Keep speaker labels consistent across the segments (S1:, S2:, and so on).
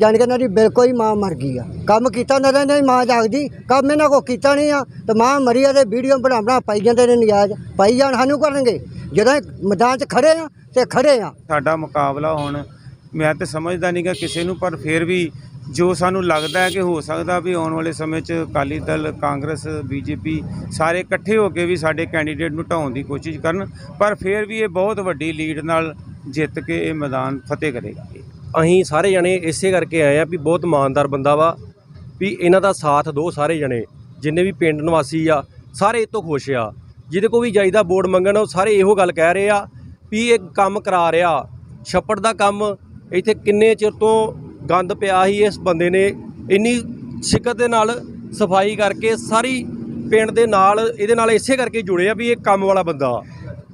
S1: ਜਾਣੀ ਕਿ ਇਹਨਾਂ ਦੀ ਬਿਲਕੁਲ ਹੀ ਮਾਂ ਮਰ ਗਈ ਆ। ਕੰਮ ਕੀਤਾ ਨਾ ਇਹਨਾਂ ਮਾਂ ਜਾਗਦੀ। ਕੰਮ ਇਹਨਾਂ ਕੋ ਕੀਤਾ ਨਹੀਂ ਆ। ਤੇ ਮਾਂ ਮਰੀ ਆ ਤੇ ਵੀਡੀਓ ਬਣਾ ਬਣਾ ਪਾਈ ਜਾਂਦੇ ਨੇ ਨਿਆਜ਼ ਪਾਈ ਜਾਣ ਸਾਨੂੰ ਕਰਨਗੇ। ਜਦੋਂ ਮੈਦਾਨ 'ਚ ਖੜੇ ਆ ਤੇ ਖੜੇ ਆ।
S2: ਸਾਡਾ ਮੁਕਾਬਲਾ ਹੁਣ, ਮੈਂ ਤੇ ਸਮਝਦਾ ਨਹੀਂਗਾ ਕਿਸੇ ਨੂੰ, ਪਰ ਫਿਰ ਵੀ ਜੋ ਸਾਨੂੰ ਲੱਗਦਾ ਹੈ ਕਿ ਹੋ ਸਕਦਾ ਵੀ ਆਉਣ ਵਾਲੇ ਸਮੇਂ 'ਚ ਅਕਾਲੀ ਦਲ, ਕਾਂਗਰਸ, ਬੀਜੇਪੀ ਸਾਰੇ ਇਕੱਠੇ ਹੋ ਕੇ ਵੀ ਸਾਡੇ ਕੈਂਡੀਡੇਟ ਨੂੰ ਢਾਉਣ ਦੀ ਕੋਸ਼ਿਸ਼ ਕਰਨ, ਪਰ ਫਿਰ ਵੀ ਇਹ ਬਹੁਤ ਵੱਡੀ ਲੀਡ ਨਾਲ ਜਿੱਤ ਕੇ ਇਹ ਮੈਦਾਨ ਫਤਿਹ ਕਰੇਗਾ।
S3: ਅਸੀਂ ਸਾਰੇ ਜਣੇ ਇਸੇ ਕਰਕੇ ਆਏ ਆ ਵੀ ਬਹੁਤ ਇਮਾਨਦਾਰ ਬੰਦਾ ਵਾ, ਵੀ ਇਹਨਾਂ ਦਾ ਸਾਥ ਦੋ ਸਾਰੇ ਜਣੇ, ਜਿੰਨੇ ਵੀ ਪਿੰਡ ਨਿਵਾਸੀ ਆ, ਸਾਰੇ ਇਹ ਤੋਂ ਖੁਸ਼ ਆ। ਜਿਹਦੇ ਕੋ ਵੀ ਜਾਈਦਾ ਵੋਟ ਮੰਗਣ, ਉਹ ਸਾਰੇ ਇਹੋ ਗੱਲ ਕਹਿ ਰਹੇ ਆ ਵੀ ਇਹ ਕੰਮ ਕਰਾ ਰਿਹਾ। ਛੱਪੜ ਦਾ ਕੰਮ, ਇੱਥੇ ਕਿੰਨੇ ਚਿਰ ਤੋਂ ਗੰਦ ਪਿਆ ਸੀ ਇਸ ਬੰਦੇ ਨੇ, ਇੰਨੀ ਸਿੱਕਤ ਦੇ ਨਾਲ ਸਫ਼ਾਈ ਕਰਕੇ ਸਾਰੀ ਪਿੰਡ ਦੇ ਨਾਲ, ਇਹਦੇ ਨਾਲ ਇਸੇ ਕਰਕੇ ਜੁੜੇ ਆ ਵੀ ਇਹ ਕੰਮ ਵਾਲਾ ਬੰਦਾ।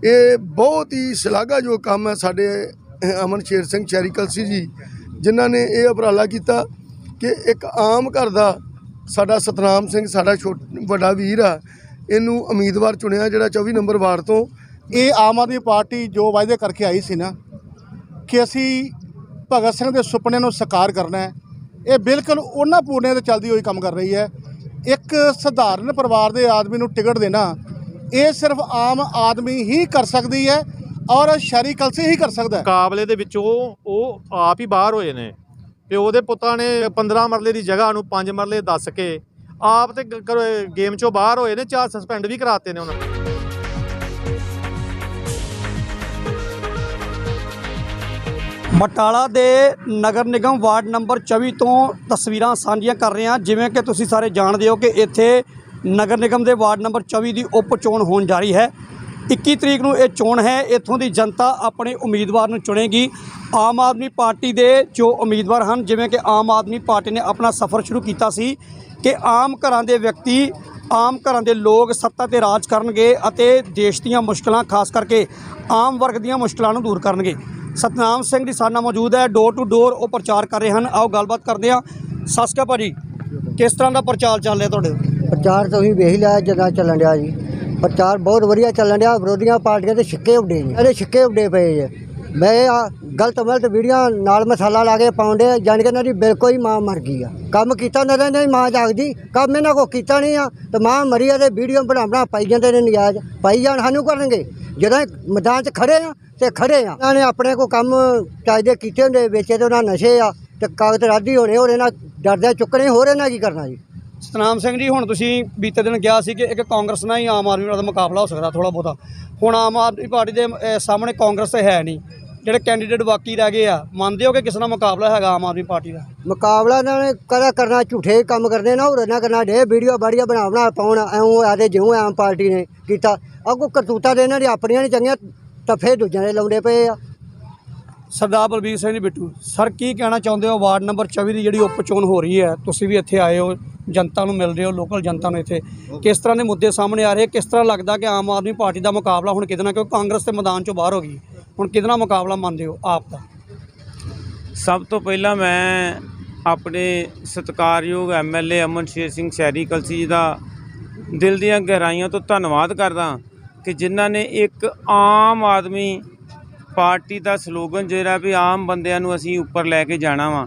S4: ਇਹ ਬਹੁਤ ਹੀ ਸ਼ਲਾਘਾਯੋਗ ਕੰਮ ਹੈ ਸਾਡੇ ਅਮਨ ਸ਼ੇਰ ਸਿੰਘ ਚੈਰੀ ਕਲਸੀ ਜੀ, ਜਿਨ੍ਹਾਂ ਨੇ ਇਹ ਉਪਰਾਲਾ ਕੀਤਾ ਕਿ ਇੱਕ ਆਮ ਘਰ ਦਾ ਸਾਡਾ ਸਤਨਾਮ ਸਿੰਘ, ਸਾਡਾ ਛੋਟ, ਵੱਡਾ ਵੀਰ ਆ, ਇਹਨੂੰ ਉਮੀਦਵਾਰ ਚੁਣਿਆ ਜਿਹੜਾ 24 ਨੰਬਰ ਵਾਰਡ ਤੋਂ।
S5: ਇਹ ਆਮ ਆਦਮੀ ਪਾਰਟੀ ਜੋ ਵਾਅਦੇ ਕਰਕੇ ਆਈ ਸੀ ਨਾ ਕਿ ਅਸੀਂ ਭਗਤ ਸਿੰਘ ਦੇ ਸੁਪਨੇ ਨੂੰ ਸਾਕਾਰ ਕਰਨਾ ਹੈ। ਇਹ ਬਿਲਕੁਲ ਉਹਨਾਂ ਪੂਰਨਿਆਂ ਤੇ ਚੱਲਦੀ ਹੋਈ ਕੰਮ ਕਰ ਰਹੀ ਹੈ। ਇੱਕ ਸਧਾਰਨ ਪਰਿਵਾਰ ਦੇ ਆਦਮੀ ਨੂੰ ਟਿਕਟ ਦੇਣਾ, ਇਹ ਸਿਰਫ ਆਮ ਆਦਮੀ ਹੀ ਕਰ ਸਕਦੀ ਹੈ। ਔਰ ਸ਼ਹਿਰੀ ਕਲਸੇ ਹੀ ਕਰ ਸਕਦਾ ਹੈ।
S6: ਮੁਕਾਬਲੇ ਦੇ ਵਿੱਚੋਂ ਉਹ ਆਪ ਹੀ ਬਾਹਰ ਹੋਏ ਨੇ ਤੇ ਉਹਦੇ ਪੁੱਤਾਂ ਨੇ 15 ਮਰਲੇ ਦੀ ਜਗ੍ਹਾ ਨੂੰ 5 ਮਰਲੇ ਦੱਸ ਕੇ ਆਪ ਤੇ ਗ- ਗੇਮ ਚੋਂ ਬਾਹਰ ਹੋਏ ਨੇ ਚਾਰ ਸਸਪੈਂਡ ਵੀ ਕਰਾਤੇ ਨੇ ਉਹਨਾਂ ਨੇ।
S7: ਬਟਾਲਾ ਦੇ ਨਗਰ ਨਿਗਮ ਵਾਰਡ ਨੰਬਰ 24 ਤੋਂ ਤਸਵੀਰਾਂ ਸਾਂਝੀਆਂ ਕਰ ਰਹੇ ਹਾਂ ਜਿਵੇਂ ਕਿ ਤੁਸੀਂ ਸਾਰੇ ਜਾਣਦੇ ਹੋ ਕਿ ਇੱਥੇ ਨਗਰ ਨਿਗਮ ਦੇ ਵਾਰਡ ਨੰਬਰ 24 ਦੀ ਉਪ ਚੋਣ ਹੋਣ ਜਾ ਰਹੀ ਹੈ। 21 ਤਰੀਕ ਨੂੰ ਇਹ ਚੋਣ ਹੈ, ਇੱਥੋਂ ਦੀ ਜਨਤਾ ਆਪਣੇ ਉਮੀਦਵਾਰ ਨੂੰ ਚੁਣੇਗੀ। ਆਮ ਆਦਮੀ ਪਾਰਟੀ ਦੇ ਜੋ ਉਮੀਦਵਾਰ ਹਨ, ਜਿਵੇਂ ਕਿ ਆਮ ਆਦਮੀ ਪਾਰਟੀ ਨੇ ਆਪਣਾ ਸਫ਼ਰ ਸ਼ੁਰੂ ਕੀਤਾ ਸੀ ਕਿ ਆਮ ਘਰਾਂ ਦੇ ਵਿਅਕਤੀ, ਆਮ ਘਰਾਂ ਦੇ ਲੋਕ ਸੱਤਾ ਤੇ ਰਾਜ ਕਰਨਗੇ ਅਤੇ ਦੇਸ਼ ਦੀਆਂ ਮੁਸ਼ਕਲਾਂ, ਖਾਸ ਕਰਕੇ ਆਮ ਵਰਗ ਦੀਆਂ ਮੁਸ਼ਕਲਾਂ ਨੂੰ ਦੂਰ ਕਰਨਗੇ। ਸਤਨਾਮ ਸਿੰਘ ਜੀ ਸਾਡੇ ਨਾਲ ਮੌਜੂਦ ਹੈ ਡੋਰ ਟੂ ਡੋਰ ਉਹ ਪ੍ਰਚਾਰ ਕਰ ਰਹੇ ਹਨ। ਆਓ ਗੱਲਬਾਤ ਕਰਦੇ ਹਾਂ। ਸਤਿ ਸ਼੍ਰੀ ਅਕਾਲ ਭਾਜੀ। ਕਿਸ ਤਰ੍ਹਾਂ ਦਾ ਪ੍ਰਚਾਰ ਚੱਲ ਰਿਹਾ ਤੁਹਾਡੇ
S1: ਪ੍ਰਚਾਰ ਤੁਸੀਂ ਵੇਖ ਲਿਆ ਜਦਾਂ ਚੱਲਣ ਡਿਆ ਜੀ। ਪ੍ਰਚਾਰ ਬਹੁਤ ਵਧੀਆ ਚੱਲਣ ਡਿਆ, ਵਿਰੋਧੀਆਂ ਪਾਰਟੀਆਂ ਦੇ ਛਿੱਕੇ ਉੱਡੇ ਨੇ ਇਹਦੇ ਛਿੱਕੇ ਉੱਡੇ ਪਏ ਜੇ। ਮੈਂ ਆ ਗਲਤ ਮਲਤ ਵੀਡੀਓ ਨਾਲ ਮਸਾਲਾ ਲਾ ਕੇ ਪਾਉਂਦੇ ਜਾਣੀ ਕਿ ਇਹਨਾਂ ਦੀ ਬਿਲਕੁਲ ਹੀ ਮਾਂ ਮਰ ਗਈ ਆ। ਕੰਮ ਕੀਤਾ ਨਾ ਇਹਨਾਂ ਦੀ ਮਾਂ ਜਾਗਦੀ, ਕੰਮ ਇਹਨਾਂ ਕੋ ਕੀਤਾ ਨਹੀਂ ਆ, ਤੇ ਮਾਂ ਮਰੀ ਆ ਤੇ ਵੀਡੀਓ ਬਣਾ ਬਣਾ ਪਾਈ ਜਾਂਦੇ ਨੇ ਨਜਾਇਜ਼। ਪਾਈ ਜਾਣ ਸਾਨੂੰ ਕਰਨਗੇ। ਜਦੋਂ ਇਹ ਮੈਦਾਨ 'ਚ ਖੜੇ ਆ ਤੇ ਖੜੇ ਆ। ਇਹਨਾਂ ਨੇ ਆਪਣੇ ਕੋ ਕੰਮ ਚਾਹੀਦੇ ਕੀਤੇ ਹੁੰਦੇ, ਵੇਚੇ ਤੇ ਉਹਨਾਂ ਨਸ਼ੇ ਆ, ਤੇ ਕਾਗਜ਼ ਰਾਦੀ ਹੋਣੇ, ਹੋਰ ਇਹਨਾਂ ਡਰਦੇ ਚੁੱਕਣੇ, ਹੋਰ ਇਹਨਾਂ ਕੀ ਕਰਨਾ ਜੀ?
S7: ਸਤਨਾਮ ਸਿੰਘ ਜੀ ਹੁਣ ਤੁਸੀਂ ਬੀਤੇ ਦਿਨ ਕਿਹਾ ਸੀ ਕਿ ਇੱਕ ਕਾਂਗਰਸ ਨਾਲ ਹੀ ਆਮ ਆਦਮੀ ਨਾਲ ਦਾ ਮੁਕਾਬਲਾ ਹੋ ਸਕਦਾ ਥੋੜਾ ਬਹੁਤਾ। ਹੁਣ ਆਮ ਆਦਮੀ ਪਾਰਟੀ ਦੇ ਸਾਹਮਣੇ ਕਾਂਗਰਸ ਤੇ ਹੈ ਨਹੀਂ। ਜਿਹੜੇ ਕੈਂਡੀਡੇਟ ਬਾਕੀ ਰਹਿ ਗਏ ਆ ਮੰਨਦੇ ਹੋ ਕਿ ਕਿਸੇ ਨਾਲ ਮੁਕਾਬਲਾ ਹੈਗਾ ਆਮ ਆਦਮੀ ਪਾਰਟੀ ਦਾ?
S1: ਮੁਕਾਬਲਾ ਇਹਨਾਂ ਨੇ ਕਦਾ ਕਰਨਾ ਝੂਠੇ ਕੰਮ ਕਰਦੇ ਨਾ ਹੋਰ ਨਾ ਕਰਨਾ ਡੇ ਵੀਡੀਓ ਬਾੜੀਆਂ ਬਣਾ ਬਣਾ ਪਾਉਣ ਐਉਂ ਆਦੇ ਜਿਉਂ ਆਮ ਪਾਰਟੀ ਨੇ ਕੀਤਾ। ਅੱਗੋਂ ਕਰਤੂਤਾਂ ਦੇ ਇਹਨਾਂ ਦੀ ਆਪਣੀਆਂ ਨਹੀਂ ਚੰਗੀਆਂ ਤਫੇ ਦੂਜਿਆਂ ਦੇ ਲਾਉਂਦੇ ਪਏ ਆ।
S7: ਸਰਦਾਰ ਬਲਬੀਰ ਸਿੰਘ ਜੀ ਬਿੱਟੂ ਸਰ ਕੀ ਕਹਿਣਾ ਚਾਹੁੰਦੇ ਹੋ? ਵਾਰਡ ਨੰਬਰ 24 ਦੀ ਜਿਹੜੀ ਉਪ ਚੋਣ ਹੋ ਰਹੀ ਹੈ ਤੁਸੀਂ ਵੀ ਇੱਥੇ ਆਏ ਹੋ ਜਨਤਾ ਨੂੰ ਮਿਲ ਰਹੇ ਹੋ ਲੋਕਲ ਜਨਤਾ ਨੂੰ ਇੱਥੇ। ਕਿਸ ਤਰ੍ਹਾਂ ਦੇ ਮੁੱਦੇ ਸਾਹਮਣੇ ਆ ਰਹੇ? ਕਿਸ ਤਰ੍ਹਾਂ ਲੱਗਦਾ ਕਿ ਆਮ ਆਦਮੀ ਪਾਰਟੀ ਦਾ ਮੁਕਾਬਲਾ ਹੁਣ ਕਿਹਦੇ ਕਿਉਂਕਿ ਕਾਂਗਰਸ ਤੇ ਮੈਦਾਨ ਚੋਂ ਬਾਹਰ ਹੋ ਗਈ। ਹੁਣ ਕਿਹਦੇ ਮੁਕਾਬਲਾ ਮੰਨਦੇ ਹੋ ਆਪ ਦਾ?
S2: ਸਭ ਤੋਂ ਪਹਿਲਾਂ ਮੈਂ ਆਪਣੇ ਸਤਿਕਾਰਯੋਗ ਐਮਐਲਏ ਅਮਨ ਸ਼ੇਰ ਸਿੰਘ ਸੈਰੀ ਕਲਸੀ ਜੀ ਦਾ ਦਿਲ ਦੀਆਂ ਗਹਿਰਾਈਆਂ ਤੋਂ ਧੰਨਵਾਦ ਕਰਦਾ ਕਿ ਜਿਨ੍ਹਾਂ ਨੇ ਇੱਕ ਆਮ ਆਦਮੀ ਪਾਰਟੀ ਦਾ ਸਲੋਗਨ ਜਿਹੜਾ ਵੀ ਆਮ ਬੰਦਿਆਂ ਨੂੰ ਅਸੀਂ ਉੱਪਰ ਲੈ ਕੇ ਜਾਣਾ ਵਾ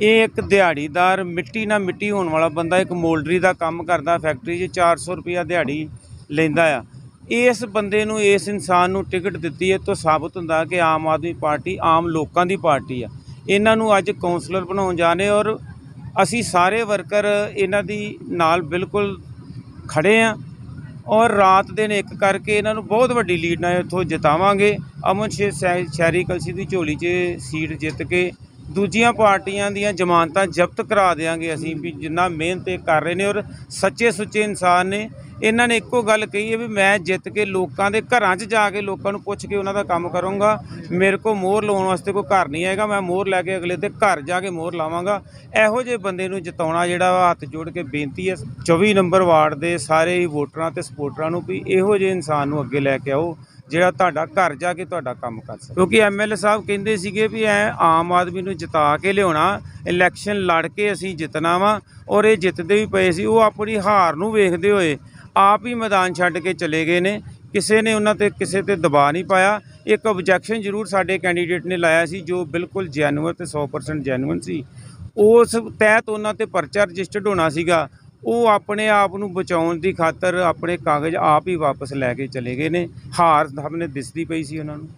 S2: ਇਹ ਇੱਕ ਦਿਹਾੜੀਦਾਰ ਮਿੱਟੀ ਨਾਲ ਮਿੱਟੀ ਹੋਣ ਵਾਲਾ ਬੰਦਾ ਇੱਕ ਮੋਲਡਰੀ ਦਾ ਕੰਮ ਕਰਦਾ, ਫੈਕਟਰੀ 'ਚ 400 ਰੁਪਿਆ ਦਿਹਾੜੀ ਲੈਂਦਾ ਆ। ਇਸ ਬੰਦੇ ਨੂੰ, ਇਸ ਇਨਸਾਨ ਨੂੰ ਟਿਕਟ ਦਿੱਤੀ ਹੈ ਤੋਂ ਸਾਬਤ ਹੁੰਦਾ ਕਿ ਆਮ ਆਦਮੀ ਪਾਰਟੀ ਆਮ ਲੋਕਾਂ ਦੀ ਪਾਰਟੀ ਆ। ਇਹਨਾਂ ਨੂੰ ਅੱਜ ਕਾਉਂਸਲਰ ਬਣਾਉਣ ਜਾਣੇ ਔਰ ਅਸੀਂ ਸਾਰੇ ਵਰਕਰ ਇਹਨਾਂ ਦੀ ਨਾਲ ਬਿਲਕੁਲ ਖੜੇ ਆ ਔਰ ਰਾਤ ਦਿਨ ਇੱਕ ਕਰਕੇ ਇਹਨਾਂ ਨੂੰ ਬਹੁਤ ਵੱਡੀ ਲੀਡ ਨਾਲ ਇੱਥੋਂ ਜਿਤਾਵਾਂਗੇ। ਅਮਨ ਸ਼ੇਰ ਸ਼ਹਿ- ਸ਼ਹਿਰੀ ਕਲਸੀ ਦੀ ਝੋਲੀ 'ਚ ਸੀਟ ਜਿੱਤ ਕੇ ਦੂਜੀਆਂ ਪਾਰਟੀਆਂ ਦੀਆਂ ਜ਼ਮਾਨਤਾਂ ਜ਼ਬਤ ਕਰਾ ਦੇਵਾਂਗੇ ਅਸੀਂ ਵੀ ਜਿੰਨਾ ਮਿਹਨਤ ਇਹ ਕਰ ਰਹੇ ਨੇ ਔਰ ਸੱਚੇ ਸੁੱਚੇ ਇਨਸਾਨ ਨੇ। ਇਹਨਾਂ ਨੇ ਇੱਕੋ ਗੱਲ ਕਹੀ ਹੈ ਵੀ ਮੈਂ ਜਿੱਤ ਕੇ ਲੋਕਾਂ ਦੇ ਘਰਾਂ 'ਚ ਜਾ ਕੇ ਲੋਕਾਂ ਨੂੰ ਪੁੱਛ ਕੇ ਉਹਨਾਂ ਦਾ ਕੰਮ ਕਰੂੰਗਾ। ਮੇਰੇ ਕੋਲ ਮੋਹਰ ਲਾਉਣ ਵਾਸਤੇ ਕੋਈ ਘਰ ਨਹੀਂ ਹੈਗਾ। ਮੈਂ ਮੋਹਰ ਲੈ ਕੇ ਅਗਲੇ ਦੇ ਘਰ ਜਾ ਕੇ ਮੋਹਰ ਲਾਵਾਂਗਾ। ਇਹੋ ਜਿਹੇ ਬੰਦੇ ਨੂੰ ਜਿਤਾਉਣਾ ਜਿਹੜਾ ਵਾ ਹੱਥ ਜੋੜ ਕੇ ਬੇਨਤੀ ਹੈ। 24 ਨੰਬਰ ਵਾਰਡ ਦੇ ਸਾਰੇ ਹੀ ਵੋਟਰਾਂ ਤੇ ਸਪੋਰਟਰਾਂ ਨੂੰ ਵੀ ਇਹੋ ਜਿਹੇ ਇਨਸਾਨ ਨੂੰ ਅੱਗੇ ਲੈ ਕੇ ਆਓ। ਜਿਹੜਾ ਤੁਹਾਡਾ ਘਰ ਜਾ ਕੇ ਤੁਹਾਡਾ ਕੰਮ ਕਰ ਸਕੇ। ਕਿਉਂਕਿ ਐਮਐਲਏ ਸਾਹਿਬ ਕਹਿੰਦੇ ਸੀਗੇ ਵੀ ਐ ਆਮ ਆਦਮੀ ਨੂੰ ਜਿਤਾ ਕੇ ਲਿਆਉਣਾ, ਇਲੈਕਸ਼ਨ ਲੜ ਕੇ ਅਸੀਂ ਜਿੱਤਣਾ ਵਾ, ਔਰ ਇਹ ਜਿੱਤਦੇ ਵੀ ਪਏ ਸੀ, ਉਹ ਆਪਣੀ ਹਾਰ ਨੂੰ ਵੇਖਦੇ ਹੋਏ ਆਪ ਹੀ ਮੈਦਾਨ ਛੱਡ ਕੇ ਚਲੇ ਗਏ ਨੇ। ਕਿਸੇ ਨੇ ਉਹਨਾਂ ਤੇ ਕਿਸੇ ਤੇ ਦਬਾਅ ਨਹੀਂ ਪਾਇਆ। ਇੱਕ ਆਬਜੈਕਸ਼ਨ ਜ਼ਰੂਰ ਸਾਡੇ ਕੈਂਡੀਡੇਟ ਨੇ ਲਾਇਆ ਸੀ, ਜੋ ਬਿਲਕੁਲ ਜੈਨੂਅਨ ਤੇ 100% ਜੈਨੂਅਨ ਸੀ। ਉਸ ਤਹਿਤ ਉਹਨਾਂ ਤੇ ਪਰਚਾ ਰਜਿਸਟਰਡ ਹੋਣਾ ਸੀਗਾ। ਉਹ ਆਪਣੇ ਆਪ ਨੂੰ ਬਚਾਉਣ ਦੀ ਖਾਤਰ ਆਪਣੇ ਕਾਗਜ਼ ਆਪ ਹੀ ਵਾਪਸ ਲੈ ਕੇ ਚਲੇ ਗਏ ਨੇ। ਹਾਰ ਸਾਹਮਣੇ ਦਿਸਦੀ ਪਈ ਸੀ ਉਹਨਾਂ ਨੂੰ।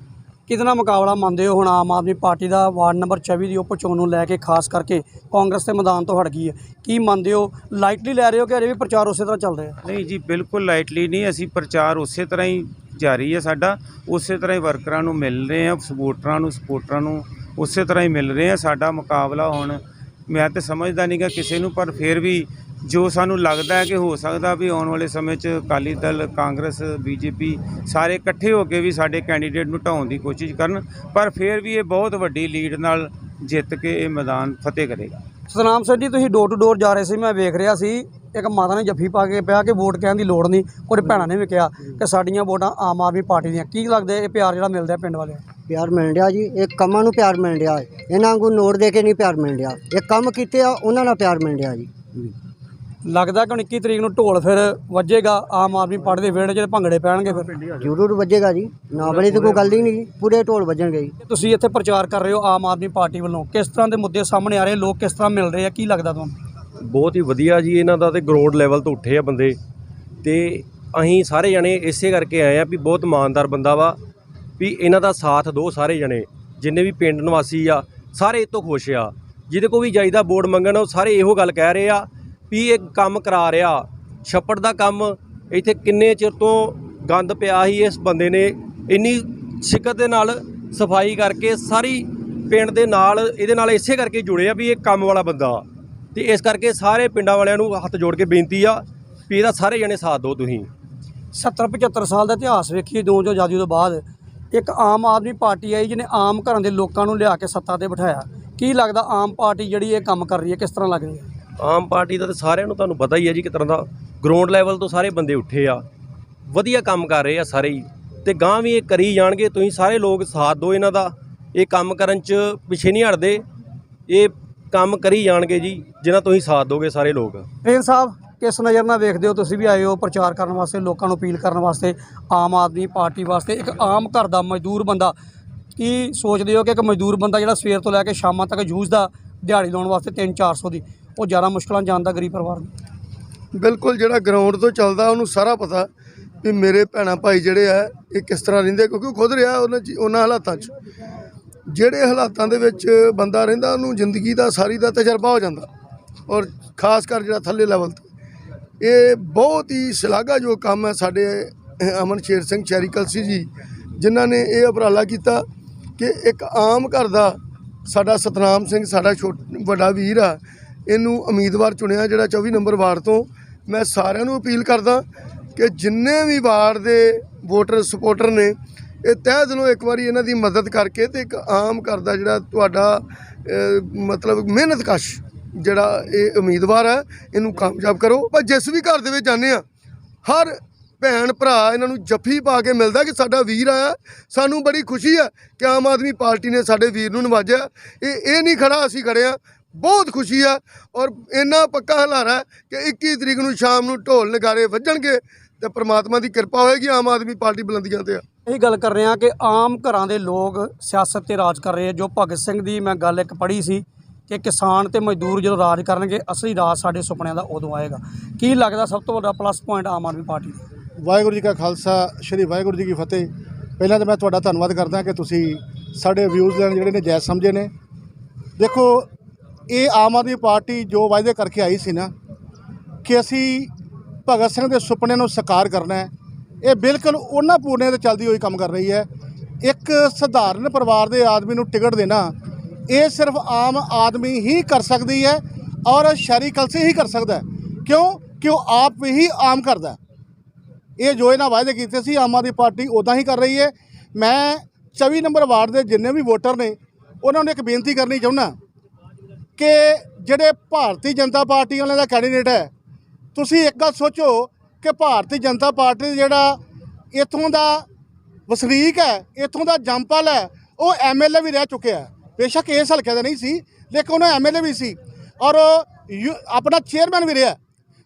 S7: ਨਾਲ ਮੁਕਾਬਲਾ ਮੰਨਦੇ ਹੋ ਹੁਣ ਆਮ ਆਦਮੀ ਪਾਰਟੀ ਦਾ ਵਾਰਡ ਨੰਬਰ 24 ਦੀ ਉਪ ਚੋਣ ਨੂੰ ਲੈ ਕੇ ਖਾਸ ਕਰਕੇ ਕਾਂਗਰਸ ਦੇ ਮੈਦਾਨ ਤੋਂ ਹਟ ਗਈ ਹੈ। ਕੀ ਮੰਨਦੇ ਹੋ ਲਾਈਟਲੀ ਲੈ ਰਹੇ ਹੋ ਕਿ ਅਜੇ ਵੀ ਪ੍ਰਚਾਰ ਉਸੇ ਤਰ੍ਹਾਂ ਚੱਲ ਰਿਹਾ
S2: ਨਹੀਂ ਜੀ ਬਿਲਕੁਲ ਲਾਈਟਲੀ ਨਹੀਂ। ਅਸੀਂ ਪ੍ਰਚਾਰ ਉਸੇ ਤਰ੍ਹਾਂ ਹੀ ਜਾਰੀ ਹੈ ਸਾਡਾ। ਉਸੇ ਤਰ੍ਹਾਂ ਹੀ ਵਰਕਰਾਂ ਨੂੰ ਮਿਲ ਰਹੇ ਆ ਸਪੋਰਟਰਾਂ ਨੂੰ ਸਪੋਰਟਰਾਂ ਨੂੰ ਉਸੇ ਤਰ੍ਹਾਂ ਹੀ ਮਿਲ ਰਹੇ ਆ ਸਾਡਾ ਮੁਕਾਬਲਾ ਹੁਣ ਮੈਂ ਤੇ ਸਮਝਦਾ ਨਹੀਂਗਾ ਕਿਸੇ ਨੂੰ ਪਰ ਫਿਰ ਵੀ ਜੋ ਸਾਨੂੰ ਲੱਗਦਾ ਹੈ ਕਿ ਹੋ ਸਕਦਾ ਵੀ ਆਉਣ ਵਾਲੇ ਸਮੇਂ 'ਚ ਅਕਾਲੀ ਦਲ ਕਾਂਗਰਸ ਬੀਜੇਪੀ ਸਾਰੇ ਇਕੱਠੇ ਹੋ ਕੇ ਵੀ ਸਾਡੇ ਕੈਂਡੀਡੇਟ ਨੂੰ ਢਾਉਣ ਦੀ ਕੋਸ਼ਿਸ਼ ਕਰਨ ਪਰ ਫਿਰ ਵੀ ਇਹ ਬਹੁਤ ਵੱਡੀ ਲੀਡ ਨਾਲ ਜਿੱਤ ਕੇ ਇਹ ਮੈਦਾਨ ਫਤਿਹ ਕਰੇਗਾ
S7: ਸਤਨਾਮ ਸਿੰਘ ਜੀ ਤੁਸੀਂ ਡੋਰ ਟੂ ਡੋਰ ਜਾ ਰਹੇ ਸੀ ਮੈਂ ਵੇਖ ਰਿਹਾ ਸੀ ਇੱਕ ਮਾਤਾ ਨੇ ਜੱਫੀ ਪਾ ਕੇ ਪਿਆ ਕਿ ਵੋਟ ਕਹਿਣ ਦੀ ਲੋੜ ਨਹੀਂ ਕੁਝ ਭੈਣਾਂ ਨੇ ਵੀ ਕਿਹਾ ਕਿ ਸਾਡੀਆਂ ਵੋਟਾਂ ਆਮ ਆਦਮੀ ਪਾਰਟੀ ਦੀਆਂ ਕੀ ਲੱਗਦਾ ਇਹ ਪਿਆਰ ਜਿਹੜਾ ਮਿਲਦਾ ਪਿੰਡ ਵਾਲਿਆਂ ਨੂੰ?
S1: ਪਿਆਰ ਮਿਲ ਰਿਹਾ ਜੀ ਇਹ ਕੰਮਾਂ ਨੂੰ ਪਿਆਰ ਮਿਲ ਰਿਹਾ ਹੈ। ਇਹਨਾਂ ਵਾਂਗੂ ਨੋਟ ਦੇ ਕੇ ਨਹੀਂ ਪਿਆਰ ਮਿਲ ਰਿਹਾ ਇਹ ਕੰਮ ਕੀਤੇ ਆ ਉਹਨਾਂ ਨਾਲ ਪਿਆਰ ਮਿਲ ਰਿਹਾ ਜੀ
S7: ਲੱਗਦਾ ਕਿ ਹੁਣ 21 ਤਰੀਕ ਨੂੰ ਢੋਲ ਫਿਰ ਵੱਜੇਗਾ ਆਮ ਆਦਮੀ ਪਾਰਟੀ ਦੇ ਵਿਹੜੇ 'ਚ ਭੰਗੜੇ ਪੈਣਗੇ ਫਿਰ।
S1: ਜ਼ਰੂਰ ਵੱਜੇਗਾ ਜੀ। ਨਾ ਬਣੀ ਤਾਂ ਕੋਈ ਗੱਲ ਹੀ ਨਹੀਂ ਜੀ। ਪੂਰੇ ਢੋਲ ਵੱਜਣਗੇ ਜੀ।
S7: ਤੁਸੀਂ ਇੱਥੇ ਪ੍ਰਚਾਰ ਕਰ ਰਹੇ ਹੋ ਆਮ ਆਦਮੀ ਪਾਰਟੀ ਵੱਲੋਂ। ਕਿਸ ਤਰ੍ਹਾਂ ਦੇ ਮੁੱਦੇ ਸਾਹਮਣੇ ਆ ਰਹੇ? ਲੋਕ ਕਿਸ ਤਰ੍ਹਾਂ ਮਿਲ ਰਹੇ ਆ? ਕੀ ਲੱਗਦਾ ਤੁਹਾਨੂੰ?
S3: ਬਹੁਤ ਹੀ ਵਧੀਆ ਜੀ ਇਹਨਾਂ ਦਾ ਤੇ ਗਰਾਊਂਡ ਲੈਵਲ ਤੋਂ ਉੱਠੇ ਆ ਬੰਦੇ। ਤੇ ਅਸੀਂ ਸਾਰੇ ਜਣੇ ਇਸੇ ਕਰਕੇ ਆਏ ਆ ਵੀ ਬਹੁਤ ਇਮਾਨਦਾਰ ਬੰਦਾ ਵਾ ਵੀ ਇਹਨਾਂ ਦਾ ਸਾਥ ਦੋ ਸਾਰੇ ਜਣੇ। ਜਿੰਨੇ ਵੀ ਪਿੰਡ ਨਿਵਾਸੀ ਆ ਸਾਰੇ ਇਹ ਤੋਂ ਖੁਸ਼ ਆ। ਜਿਹਦੇ ਕੋ ਵੀ ਜਾਈਦਾ ਵੋਟ ਮੰਗਣ ਉਹ ਸਾਰੇ ਇਹੋ ਗੱਲ ਕਹਿ ਰਹੇ ਆ ਵੀ ਇਹ ਕੰਮ ਕਰਾ ਰਿਹਾ। ਛੱਪੜ ਦਾ ਕੰਮ ਇੱਥੇ ਕਿੰਨੇ ਚਿਰ ਤੋਂ ਗੰਦ ਪਿਆ ਸੀ ਇਸ ਬੰਦੇ ਨੇ। ਇੰਨੀ ਸ਼ਿਕਤ ਦੇ ਨਾਲ ਸਫ਼ਾਈ ਕਰਕੇ ਸਾਰੀ ਪਿੰਡ ਦੇ ਨਾਲ, ਇਹਦੇ ਨਾਲ ਇਸੇ ਕਰਕੇ ਜੁੜੇ ਆ ਵੀ ਇਹ ਕੰਮ ਵਾਲਾ ਬੰਦਾ। ਤੇ ਇਸ ਕਰਕੇ ਸਾਰੇ ਪਿੰਡਾਂ ਵਾਲਿਆਂ ਨੂੰ ਹੱਥ ਜੋੜ ਕੇ ਬੇਨਤੀ ਆ ਵੀ ਇਹਦਾ ਸਾਰੇ ਜਣੇ ਸਾਥ ਦਿਓ ਤੁਸੀਂ।
S7: 70 75 ਸਾਲ ਦਾ ਇਤਿਹਾਸ ਵੇਖੀਏ, ਦੋ ਜੋ ਆਜ਼ਾਦੀ ਤੋਂ ਬਾਅਦ, ਇੱਕ ਆਮ ਆਦਮੀ ਪਾਰਟੀ ਆਈ ਜਿਹਨੇ ਆਮ ਘਰਾਂ ਦੇ ਲੋਕਾਂ ਨੂੰ ਲਿਆ ਕੇ ਸੱਤਾ ਤੇ ਬਿਠਾਇਆ। ਕੀ ਲੱਗਦਾ ਆਮ ਪਾਰਟੀ ਜਿਹੜੀ ਇਹ ਕੰਮ ਕਰ ਰਹੀ ਹੈ, ਕਿਸ ਤਰ੍ਹਾਂ ਲੱਗ ਰਹੀ ਹੈ?
S3: ਆਮ ਪਾਰਟੀ ਦਾ ਤਾਂ ਸਾਰਿਆਂ ਨੂੰ ਤੁਹਾਨੂੰ ਪਤਾ ਹੀ ਹੈ ਜੀ ਕਿ ਤਰ੍ਹਾਂ ਦਾ ਗਰਾਊਂਡ ਲੈਵਲ ਤੋਂ ਸਾਰੇ ਬੰਦੇ ਉੱਠੇ ਆ। ਵਧੀਆ ਕੰਮ ਕਰ ਰਹੇ ਆ ਸਾਰੇ ਹੀ। ਤੇ ਗਾਂ ਵੀ ਇਹ ਕਰੀ ਜਾਣਗੇ, ਤੁਸੀਂ ਸਾਰੇ ਲੋਕ ਸਾਥ ਦਿਓ ਇਹਨਾਂ ਦਾ। ਇਹ ਕੰਮ ਕਰਨ 'ਚ ਪਿੱਛੇ ਨਹੀਂ ਹਟਦੇ। ਇਹ ਕੰਮ ਕਰੀ ਜਾਣਗੇ ਜੀ, ਜਿਨ੍ਹਾਂ ਤੁਸੀਂ ਸਾਥ ਦੋਗੇ ਸਾਰੇ ਲੋਕ।
S7: ਰੇਨ ਸਾਹਿਬ, ਕਿਸ ਨਜ਼ਰ ਨਾਲ ਵੇਖਦੇ ਹੋ ਤੁਸੀਂ ਵੀ ਆਏ ਹੋ ਪ੍ਰਚਾਰ ਕਰਨ ਵਾਸਤੇ, ਲੋਕਾਂ ਨੂੰ ਅਪੀਲ ਕਰਨ ਵਾਸਤੇ, ਆਮ ਆਦਮੀ ਪਾਰਟੀ ਵਾਸਤੇ, ਇੱਕ ਆਮ ਘਰ ਦਾ ਮਜ਼ਦੂਰ ਬੰਦਾ? ਕੀ ਸੋਚਦੇ ਹੋ ਕਿ ਇੱਕ ਮਜ਼ਦੂਰ ਬੰਦਾ ਜਿਹੜਾ ਸਵੇਰ ਤੋਂ ਲੈ ਕੇ ਸ਼ਾਮਾਂ ਤੱਕ ਜੂਝਦਾ, ਦਿਹਾੜੀ ਲਾਉਣ ਵਾਸਤੇ 3-400 ਦੀ? ਉਹ ਜ਼ਿਆਦਾ ਮੁਸ਼ਕਲਾਂ ਜਾਣਦਾ ਗਰੀਬ ਪਰਿਵਾਰ ਨੂੰ।
S4: ਬਿਲਕੁਲ ਜਿਹੜਾ ਗਰਾਊਂਡ ਤੋਂ ਚੱਲਦਾ ਉਹਨੂੰ ਸਾਰਾ ਪਤਾ ਵੀ ਮੇਰੇ ਭੈਣਾ ਭਾਈ ਜਿਹੜੇ ਆ ਇਹ ਕਿਸ ਤਰ੍ਹਾਂ ਰਹਿੰਦੇ ਕਿਉਂਕਿ ਉਹ ਖੁਦ ਰਿਹਾ ਉਹਨਾਂ 'ਚ ਉਹਨਾਂ ਹਾਲਾਤਾਂ 'ਚ। ਜਿਹੜੇ ਹਾਲਾਤਾਂ ਦੇ ਵਿੱਚ ਬੰਦਾ ਰਹਿੰਦਾ ਉਹਨੂੰ ਜ਼ਿੰਦਗੀ ਦਾ ਸਾਰੀ ਦਾ ਤਜਰਬਾ ਹੋ ਜਾਂਦਾ। ਔਰ ਖਾਸ ਕਰ ਜਿਹੜਾ ਥੱਲੇ ਲੈਵਲ ਤੇ। ਇਹ ਬਹੁਤ ਹੀ ਸ਼ਲਾਘਾਯੋਗ ਕੰਮ ਹੈ ਸਾਡੇ ਅਹ, ਅਮਨ ਸ਼ੇਰ ਸਿੰਘ ਚੈਰੀ ਕਲਸੀ ਜੀ ਜਿਨ੍ਹਾਂ ਨੇ ਇਹ ਉਪਰਾਲਾ ਕੀਤਾ ਕਿ ਇੱਕ ਆਮ ਘਰ ਦਾ ਸਾਡਾ ਸਤਨਾਮ ਸਿੰਘ ਸਾਡਾ ਛੋਟ ਵੱਡਾ ਵੀਰ ਆ ਇਹਨੂੰ ਉਮੀਦਵਾਰ ਚੁਣਿਆ ਜਿਹੜਾ 24 ਨੰਬਰ ਵਾਰਡ ਤੋਂ। ਮੈਂ ਸਾਰਿਆਂ ਨੂੰ ਅਪੀਲ ਕਰਦਾ ਕਿ ਜਿੰਨੇ ਵੀ ਵਾਰਡ ਦੇ ਵੋਟਰ ਸਪੋਰਟਰ ਨੇ ਇਹ ਤਹਿ ਦਿਲੋਂ ਇੱਕ ਵਾਰੀ ਇਹਨਾਂ ਦੀ ਮਦਦ ਕਰਕੇ ਤੇ ਇੱਕ ਆਮ ਘਰ ਦਾ ਜਿਹੜਾ ਤੁਹਾਡਾ ਅਹ, ਮਤਲਬ ਮਿਹਨਤਕਸ਼ ਜਿਹੜਾ ਇਹ ਉਮੀਦਵਾਰ ਹੈ ਇਹਨੂੰ ਕਾਮਯਾਬ ਕਰੋ। ਪਰ ਜਿਸ ਵੀ ਘਰ ਦੇ ਵਿੱਚ ਜਾਂਦੇ ਆ ਹਰ ਭੈਣ ਭਰਾ ਇਹਨਾਂ ਨੂੰ ਜੱਫੀ ਪਾ ਕੇ ਮਿਲਦਾ ਕਿ ਸਾਡਾ ਵੀਰ ਆਇਆ। ਸਾਨੂੰ ਬੜੀ ਖੁਸ਼ੀ ਹੈ ਕਿ ਆਮ ਆਦਮੀ ਪਾਰਟੀ ਨੇ ਸਾਡੇ ਵੀਰ ਨੂੰ ਨਵਾਜਿਆ। ਇਹ ਇਹ ਨਹੀਂ ਖੜਾ ਅਸੀਂ ਖੜੇ ਆ ਬਹੁਤ ਖੁਸ਼ੀ ਆ ਔਰ ਇੰਨਾ ਪੱਕਾ ਹਲਾਰਾ ਹੈ ਕਿ 21 ਤਰੀਕ ਨੂੰ ਸ਼ਾਮ ਨੂੰ ਢੋਲ ਨਗਾਰੇ ਵੱਜਣਗੇ ਤੇ ਪ੍ਰਮਾਤਮਾ ਦੀ ਕਿਰਪਾ ਹੋਏਗੀ ਆਮ ਆਦਮੀ ਪਾਰਟੀ ਬੁਲੰਦੀਆਂ ਤੇ ਆ।
S7: ਇਹ ਗੱਲ ਕਰ ਰਹੇ ਹਾਂ ਕਿ ਆਮ ਘਰਾਂ ਦੇ ਲੋਕ ਸਿਆਸਤ ਤੇ ਰਾਜ ਕਰ ਰਹੇ ਆ। ਜੋ ਭਗਤ ਸਿੰਘ ਦੀ ਮੈਂ ਗੱਲ ਇੱਕ ਪੜ੍ਹੀ ਸੀ ਕਿ ਕਿਸਾਨ ਤੇ ਮਜ਼ਦੂਰ ਜਦੋਂ ਰਾਜ ਕਰਨਗੇ ਅਸਲੀ ਰਾਜ ਸਾਡੇ ਸੁਪਨਿਆਂ ਦਾ ਉਦੋਂ ਆਏਗਾ। ਕੀ ਲੱਗਦਾ ਸਭ ਤੋਂ ਵੱਡਾ plus point Aam Aadmi party ਦਾ?
S5: ਵਾਹਿਗੁਰੂ ਜੀ ਕਾ ਖਾਲਸਾ ਸ੍ਰੀ ਵਾਹਿਗੁਰੂ ਜੀ ਕੀ ਫਤਿਹ। ਪਹਿਲਾਂ ਤਾਂ ਮੈਂ ਤੁਹਾਡਾ ਧੰਨਵਾਦ ਕਰਦਾ ਕਿ ਤੁਸੀਂ ਸਾਡੇ ਵਿਊਜ਼ ਲੈਣ ਜਿਹੜੇ ਨੇ ਜਾਇਜ਼ ਸਮਝੇ ਨੇ। ਦੇਖੋ ਇਹ ਆਮ ਆਦਮੀ ਪਾਰਟੀ ਜੋ ਵਾਅਦੇ ਕਰਕੇ ਆਈ ਸੀ ਨਾ ਕਿ ਅਸੀਂ ਭਗਤ ਸਿੰਘ ਦੇ ਸੁਪਨੇ ਨੂੰ ਸਾਕਾਰ ਕਰਨਾ ਹੈ। ਇਹ ਬਿਲਕੁਲ ਉਹਨਾਂ ਪੂਰਨਿਆਂ ਤੇ ਚੱਲਦੀ ਹੋਈ ਕੰਮ ਕਰ ਰਹੀ ਹੈ। ਇੱਕ ਸਧਾਰਨ ਪਰਿਵਾਰ ਦੇ ਆਦਮੀ ਨੂੰ ਟਿਕਟ ਦੇਣਾ, ਇਹ ਸਿਰਫ ਆਮ ਆਦਮੀ ਹੀ ਕਰ ਸਕਦੀ ਹੈ ਔਰ ਸ਼ਹਿਰੀ ਕਲਸੀ ਹੀ ਕਰ ਸਕਦਾ ਕਿਉਂ? ਕਿ ਉਹ ਆਪ ਹੀ ਆਮ ਕਰਦਾ ਇਹ ਜੋ ਇਹਨਾਂ ਵਾਅਦੇ ਕੀਤੇ ਸੀ, ਆਮ ਆਦਮੀ ਪਾਰਟੀ ਉਦਾਂ ਹੀ ਕਰ ਰਹੀ ਹੈ। ਮੈਂ 24 ਨੰਬਰ ਵਾਰਡ ਦੇ ਜਿੰਨੇ ਵੀ ਵੋਟਰ ਨੇ, ਉਹਨਾਂ ਨੂੰ ਇੱਕ ਬੇਨਤੀ ਕਰਨੀ ਚਾਹੁੰਦਾ ਕਿ ਜਿਹੜੇ ਭਾਰਤੀ ਜਨਤਾ ਪਾਰਟੀ ਵਾਲਿਆਂ ਦਾ ਕੈਂਡੀਡੇਟ ਹੈ, ਤੁਸੀਂ ਇੱਕ ਗੱਲ ਸੋਚੋ ਕਿ ਭਾਰਤੀ ਜਨਤਾ ਪਾਰਟੀ ਜਿਹੜਾ ਇੱਥੋਂ ਦਾ ਵਸਨੀਕ ਹੈ, ਇੱਥੋਂ ਦਾ ਜੰਪਲ ਹੈ, ਉਹ ਐਮਐਲਏ ਵੀ ਰਹਿ ਚੁੱਕਿਆ ਹੈ। ਬੇਸ਼ੱਕ ਇਸ ਹਲਕੇ ਦਾ ਨਹੀਂ ਸੀ, ਲੇਕਿਨ ਉਹ ਐਮਐਲਏ ਵੀ ਸੀ। ਔਰ ਯੂ- ਆਪਣਾ ਚੇਅਰਮੈਨ ਵੀ ਰਿਹਾ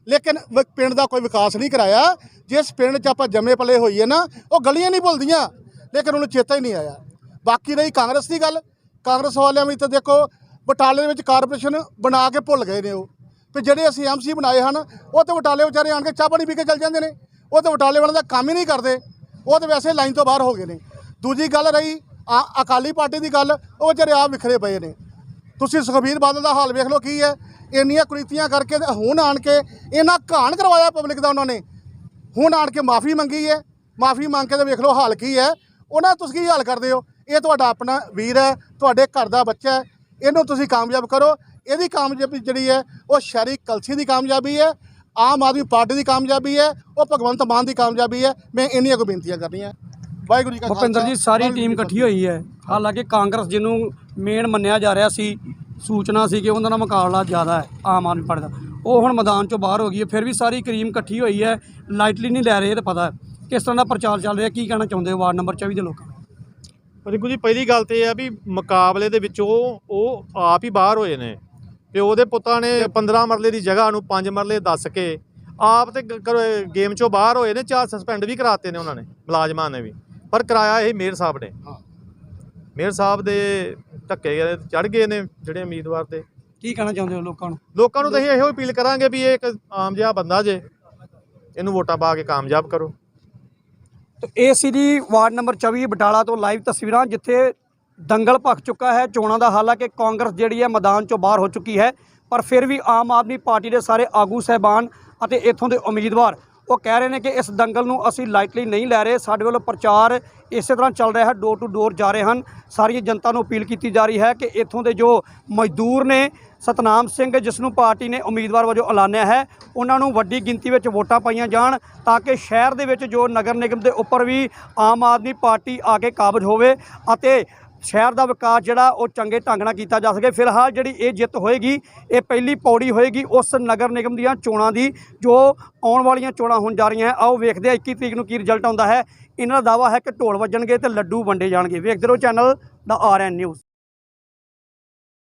S5: ਲੇਕਿਨ ਪਿੰਡ ਦਾ ਕੋਈ ਵਿਕਾਸ ਨਹੀਂ ਕਰਾਇਆ। ਜਿਸ ਪਿੰਡ 'ਚ ਆਪਾਂ ਜੰਮੇ ਪਲੇ ਹੋਈਏ ਨਾ, ਉਹ ਗਲੀਆਂ ਨਹੀਂ ਭੁੱਲਦੀਆਂ। ਲੇਕਿਨ ਉਹਨੂੰ ਚੇਤਾ ਹੀ ਨਹੀਂ ਆਇਆ। ਬਾਕੀ ਰਹੀ ਕਾਂਗਰਸ ਦੀ ਗੱਲ। ਕਾਂਗਰਸ ਵਾਲਿਆਂ ਵੀ ਤਾਂ ਦੇਖੋ ਬਟਾਲੇ ਦੇ ਵਿੱਚ ਕਾਰਪੋਰੇਸ਼ਨ ਬਣਾ ਕੇ ਭੁੱਲ ਗਏ ਨੇ ਉਹ। ਤੇ ਜਿਹੜੇ ਅਸੀਂ ਐਮਸੀ ਬਣਾਏ ਹਨ, ਉਹ ਤੇ ਬਟਾਲੇ ਵਿਚਾਰੇ ਆਣ ਕੇ ਚਾਹ ਪਾਣੀ ਪੀ ਕੇ ਚੱਲ ਜਾਂਦੇ ਨੇ। ਉਹ ਤੇ ਬਟਾਲੇ ਵਾਲਿਆਂ ਦਾ ਕੰਮ ਹੀ ਨਹੀਂ ਕਰਦੇ। ਉਹ ਤੇ ਵੈਸੇ ਲਾਈਨ ਤੋਂ ਬਾਹਰ ਹੋ ਗਏ ਨੇ। ਦੂਜੀ ਗੱਲ ਰਹੀ ਆ ਅਕਾਲੀ ਪਾਰਟੀ ਦੀ ਗੱਲ, ਉਹ ਵਿਚਾਰੇ ਆਪ ਵਿਖਰੇ ਪਏ ਨੇ। ਤੁਸੀਂ ਸੁਖਬੀਰ ਬਾਦਲ ਦਾ ਹਾਲ ਵੇਖ ਲਓ ਕੀ ਹੈ। ਇੰਨੀਆਂ ਕੁਰੀਤੀਆਂ ਕਰਕੇ ਤੇ ਹੁਣ ਆਣ ਕੇ ਇਹਨਾਂ ਘਾਣ ਕਰਵਾਇਆ ਪਬਲਿਕ ਦਾ ਉਹਨਾਂ ਨੇ। ਹੁਣ ਆਣ ਕੇ ਮਾਫੀ ਮੰਗੀ ਹੈ। ਮਾਫੀ ਮੰਗ ਕੇ ਤੇ ਵੇਖ ਲਓ ਹਾਲ ਕੀ ਹੈ। ਉਹਨਾਂ ਤੁਸੀਂ ਕੀ ਹਾਲ ਕਰਦੇ ਹੋ? ਇਹ ਤੁਹਾਡਾ ਆਪਣਾ ਵੀਰ ਹੈ, ਤੁਹਾਡੇ ਘਰ ਦਾ ਬੱਚਾ ਹੈ। ਇਹਨੂੰ ਤੁਸੀਂ ਕਾਮਯਾਬ ਕਰੋ। ਇਹਦੀ ਕਾਮਯਾਬੀ ਜਿਹੜੀ ਹੈ ਉਹ ਸ਼ਹਿਰੀ ਕਲਸੀ ਦੀ ਕਾਮਯਾਬੀ ਹੈ ਆਮ ਆਦਮੀ ਪਾਰਟੀ ਦੀ ਕਾਮਯਾਬੀ ਹੈ ਉਹ ਭਗਵੰਤ ਮਾਨ ਦੀ ਕਾਮਯਾਬੀ ਹੈ। ਮੈਂ ਇੰਨੀਆਂ ਕੋ ਬੇਨਤੀਆਂ ਕਰਨੀਆਂ। ਵਾਹਿਗੁਰੂ ਜੀ ਕਾ
S7: ਭੁਪਿੰਦਰ ਜੀ
S5: ਖਾਲਸਾ,
S7: ਸਾਰੀ ਟੀਮ ਇਕੱਠੀ ਹੋਈ ਹੈ। ਹਾਲਾਂਕਿ ਕਾਂਗਰਸ ਜਿਹਨੂੰ ਮੇਨ ਮੰਨਿਆ ਜਾ ਰਿਹਾ ਸੀ ਸੂਚਨਾ ਸੀ ਕਿ ਉਹਨਾਂ ਦਾ ਮੁਕਾਬਲਾ ਜ਼ਿਆਦਾ ਹੈ ਆਮ ਆਦਮੀ ਪਾਰਟੀ ਦਾ। ਉਹ ਹੁਣ ਮੈਦਾਨ ਚੋਂ ਬਾਹਰ ਹੋ ਗਈ ਹੈ ਫਿਰ ਵੀ ਸਾਰੀ ਕਰੀਮ ਇਕੱਠੀ ਹੋਈ ਹੈ। ਲਾਈਟਲੀ ਨਹੀਂ ਲੈ ਰਹੇ ਇਹ ਤਾਂ ਪਤਾ ਕਿਸ ਤਰ੍ਹਾਂ ਦਾ ਪ੍ਰਚਾਰ ਚੱਲ ਰਿਹਾ ਕੀ ਕਹਿਣਾ ਚਾਹੁੰਦੇ ਹੋ? ਵਾਰਡ ਨੰਬਰ 24 ਦੇ ਲੋਕਾਂ
S6: ਰਿੰਕੂ ਜੀ ਪਹਿਲੀ ਗੱਲ ਤੇ ਇਹ ਆ ਵੀ ਮੁਕਾਬਲੇ ਦੇ ਵਿੱਚ ਉਹ ਉਹ ਆਪ ਹੀ ਬਾਹਰ ਹੋਏ ਨੇ। ਪਿਓ ਦੇ ਪੁੱਤਾਂ ਨੇ 15 ਮਰਲੇ ਦੀ ਜਗ੍ਹਾ ਨੂੰ 5 ਮਰਲੇ ਦੱਸ ਕੇ ਆਪ ਤੇ ਗੇਮ ਚੋਂ ਬਾਹਰ ਹੋਏ ਨੇ ਚਾਰ ਸਸਪੈਂਡ ਵੀ ਕਰਾਤੇ ਨੇ ਉਹਨਾਂ ਨੇ ਮੁਲਾਜ਼ਮਾਂ ਨੇ ਵੀ। ਪਰ ਕਰਾਇਆ ਇਹ ਮੇਅਰ ਸਾਹਿਬ ਨੇ। ਮੇਅਰ ਸਾਹਿਬ ਦੇ ਧੱਕੇ ਚੜ ਗਏ ਨੇ ਜਿਹੜੇ ਉਮੀਦਵਾਰ ਤੇ।
S7: ਕੀ ਕਹਿਣਾ ਚਾਹੁੰਦੇ ਹੋ ਲੋਕਾਂ ਨੂੰ?
S6: ਲੋਕਾਂ ਨੂੰ ਤਾਂ ਇਹੋ ਅਪੀਲ ਕਰਾਂਗੇ ਵੀ ਇਹ ਇੱਕ ਆਮ ਜਿਹਾ ਬੰਦਾ ਜੇ ਇਹਨੂੰ ਵੋਟਾਂ ਪਾ ਕੇ ਕਾਮਯਾਬ ਕਰੋ।
S7: ਤੇ ਸੀ ਜੀ ਵਾਰਡ ਨੰਬਰ 24 ਬਟਾਲਾ ਤੋਂ ਲਾਈਵ ਤਸਵੀਰਾਂ, ਜਿੱਥੇ ਦੰਗਲ ਭਖ ਚੁੱਕਾ ਹੈ। ਚੋਣਾਂ ਦਾ ਹਾਲਾਂਕਿ ਕਾਂਗਰਸ ਜਿਹੜੀ ਹੈ ਮੈਦਾਨ ਚੋਂ ਬਾਹਰ ਹੋ ਚੁੱਕੀ ਹੈ, ਪਰ ਫਿਰ ਵੀ ਆਮ ਆਦਮੀ ਪਾਰਟੀ ਦੇ ਸਾਰੇ ਆਗੂ ਸਹਿਬਾਨ ਅਤੇ ਇੱਥੋਂ ਦੇ ਉਮੀਦਵਾਰ, ਉਹ ਕਹਿ ਰਹੇ ਨੇ ਕਿ ਇਸ ਦੰਗਲ ਨੂੰ ਅਸੀਂ ਲਾਈਟਲੀ ਨਹੀਂ ਲੈ ਰਹੇ। ਸਾਡੇ ਵੱਲੋਂ ਪ੍ਰਚਾਰ ਇਸੇ ਤਰ੍ਹਾਂ ਚੱਲ ਰਿਹਾ ਹੈ ਡੋਰ ਟੂ ਡੋਰ ਜਾ ਰਹੇ ਹਨ। ਸਾਰੀ ਜਨਤਾ ਨੂੰ ਅਪੀਲ ਕੀਤੀ ਜਾ ਰਹੀ ਹੈ ਕਿ ਇੱਥੋਂ ਦੇ ਜੋ ਮਜ਼ਦੂਰ ਨੇ ਸਤਨਾਮ ਸਿੰਘ ਜਿਸ ਨੂੰ ਪਾਰਟੀ ਨੇ ਉਮੀਦਵਾਰ ਵਜੋਂ ਐਲਾਨਿਆ ਹੈ, ਉਹਨਾਂ ਨੂੰ ਵੱਡੀ ਗਿਣਤੀ ਵਿੱਚ ਵੋਟਾਂ ਪਾਈਆਂ ਜਾਣ ਤਾਂ ਕਿ ਸ਼ਹਿਰ ਦੇ ਵਿੱਚ ਜੋ ਨਗਰ ਨਿਗਮ ਦੇ ਉੱਪਰ ਵੀ ਆਮ ਆਦਮੀ ਪਾਰਟੀ ਆ ਕੇ ਕਾਬਜ ਹੋਵੇ ਅਤੇ ਸ਼ਹਿਰ ਦਾ ਵਿਕਾਸ ਜਿਹੜਾ ਉਹ ਚੰਗੇ ਢੰਗ ਨਾਲ ਕੀਤਾ ਜਾ ਸਕੇ। ਫਿਲਹਾਲ ਜਿਹੜੀ ਇਹ ਜਿੱਤ ਹੋਏਗੀ, ਇਹ ਪਹਿਲੀ ਪੌੜੀ ਹੋਏਗੀ ਉਸ ਨਗਰ ਨਿਗਮ ਦੀਆਂ ਚੋਣਾਂ ਦੀ, ਜੋ ਆਉਣ ਵਾਲੀਆਂ ਚੋਣਾਂ ਹੋਣ ਜਾ ਰਹੀਆਂ। ਹੈ ਆਓ ਵੇਖਦੇ ਆ 21 ਤਰੀਕ ਨੂੰ ਕੀ ਰਿਜ਼ਲਟ ਆਉਂਦਾ ਹੈ। ਇਹਨਾਂ ਦਾ ਦਾਵਾ ਹੈ ਕਿ ਢੋਲ ਵੱਜਣਗੇ ਤੇ ਲੱਡੂ ਵੰਡੇ ਜਾਣਗੇ। ਵੇਖਦੇ ਰਹੋ ਚੈਨਲ ਦਾ ਆਰਐਨ ਨਿਊਜ਼।